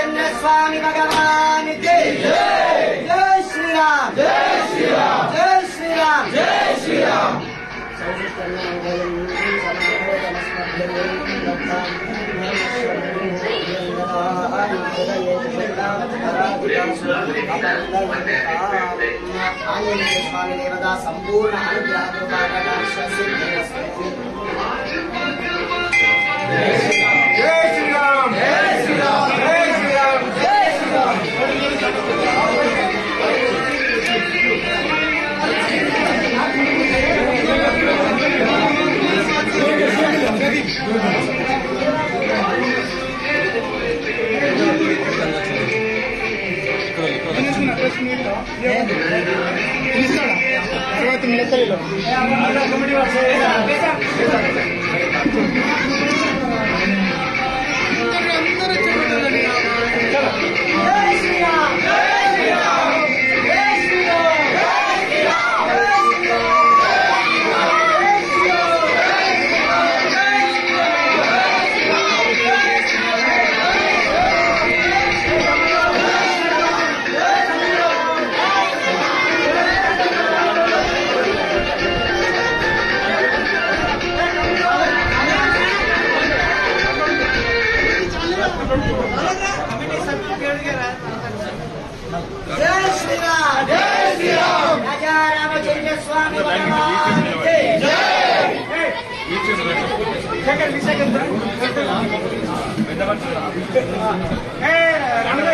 రామచంద్ర స్వామి భగవాన్ జై. శ్రీరామ్ జై శ్రీరామ్. జై శ్రీరామ్. జై శ్రీరామ్. ఆంజనేయ స్వామి దేవత సంపూర్ణ అనుగ్రహ છે పెద్ద